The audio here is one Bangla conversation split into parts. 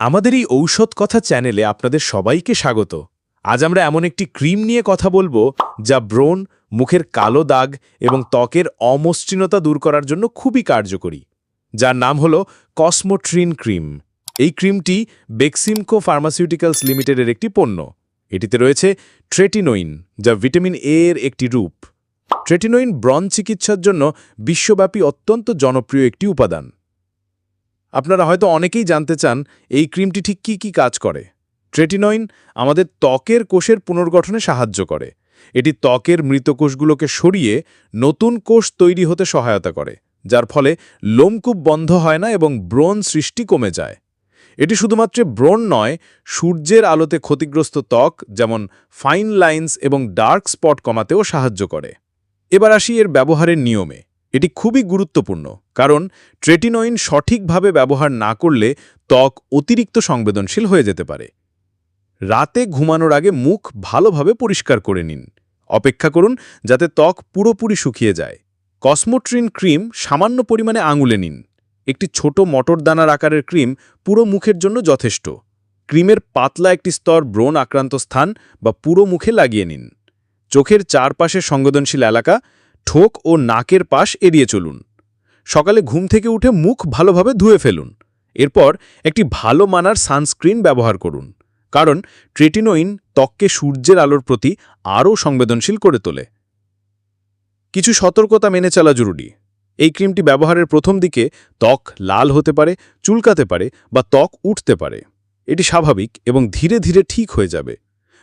আমাদের এই ঔষধ কথা চ্যানেলে আপনাদের সবাইকে স্বাগত। আজ আমরা এমন একটি ক্রিম নিয়ে কথা বলব, যা ব্রণ, মুখের কালো দাগ এবং ত্বকের অমসৃণতা দূর করার জন্য খুবই কার্যকরী। যার নাম হল কসমোট্রিন ক্রিম এই ক্রিমটি বেক্সিমকো ফার্মাসিউটিক্যালস লিমিটেডের একটি পণ্য। এটিতে রয়েছে ট্রেটিনোইন যা ভিটামিন এ এর একটি রূপ। ট্রেটিনোইন ব্রণ চিকিৎসার জন্য বিশ্বব্যাপী অত্যন্ত জনপ্রিয় একটি উপাদান। আপনারা হয়তো অনেকেই জানতে চান, এই ক্রিমটি ঠিক কী কী কাজ করে। ট্রেটিনয়েন আমাদের ত্বকের কোষের পুনর্গঠনে সাহায্য করে। এটি ত্বকের মৃত কোষগুলোকে সরিয়ে নতুন কোষ তৈরি হতে সহায়তা করে, যার ফলে লোমকূপ বন্ধ হয় না এবং ব্রণ সৃষ্টি কমে যায়। এটি শুধুমাত্র ব্রণ নয়, সূর্যের আলোতে ক্ষতিগ্রস্ত ত্বক, যেমন ফাইন লাইন্স এবং ডার্ক স্পট কমাতেও সাহায্য করে। এবার আসি এর ব্যবহারের নিয়মে। এটি খুবই গুরুত্বপূর্ণ, কারণ ট্রেটিনোইন সঠিকভাবে ব্যবহার না করলে ত্বক অতিরিক্ত সংবেদনশীল হয়ে যেতে পারে। রাতে ঘুমানোর আগে মুখ ভালোভাবে পরিষ্কার করে নিন। অপেক্ষা করুন যাতে ত্বক পুরোপুরি শুকিয়ে যায়। কসমোট্রিন ক্রিম সামান্য পরিমাণে আঙুলে নিন। একটি ছোট মটর দানার আকারের ক্রিম পুরো মুখের জন্য যথেষ্ট। ক্রিমের পাতলা একটি স্তর ব্রণ আক্রান্ত স্থান বা পুরো মুখে লাগিয়ে নিন। চোখের চারপাশে সংবেদনশীল এলাকা ঠোক ও নাকের পাশ এড়িয়ে চলুন। সকালে ঘুম থেকে উঠে মুখ ভালোভাবে ধুয়ে ফেলুন। এরপর একটি ভালো মানার সানস্ক্রিন ব্যবহার করুন। কারণ ট্রেটিনোইন ত্বককে সূর্যের আলোর প্রতি আরও সংবেদনশীল করে তোলে। কিছু সতর্কতা মেনে চলা জরুরি। এই ক্রিমটি ব্যবহারের প্রথম দিকে ত্বক লাল হতে পারে, চুলকাতে পারে বা ত্বক উঠতে পারে। এটি স্বাভাবিক এবং ধীরে ধীরে ঠিক হয়ে যাবে।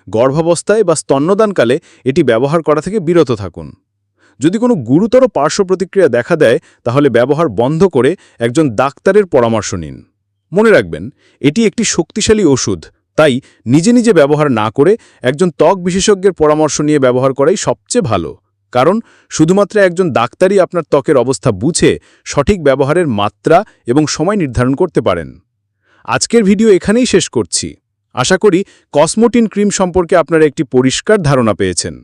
গর্ভাবস্থায় বা স্তন্যদানকালে এটি ব্যবহার করা থেকে বিরত থাকুন। যদি কোনো গুরুতর পার্শ্ব প্রতিক্রিয়া দেখা দেয়, তাহলে ব্যবহার বন্ধ করে একজন ডাক্তারের পরামর্শ নিন। মনে রাখবেন, এটি একটি শক্তিশালী ওষুধ, তাই নিজে নিজে ব্যবহার না করে একজন ত্বক বিশেষজ্ঞের পরামর্শ নিয়ে ব্যবহার করাই সবচেয়ে ভালো। কারণ, শুধুমাত্র একজন ডাক্তারই আপনার ত্বকের অবস্থা বুঝে সঠিক ব্যবহারের মাত্রা এবং সময় নির্ধারণ করতে পারেন। আজকের ভিডিও এখানেই শেষ করছি। আশা করি, কসমোটিন ক্রিম সম্পর্কে আপনারা একটি পরিষ্কার ধারণা পেয়েছেন।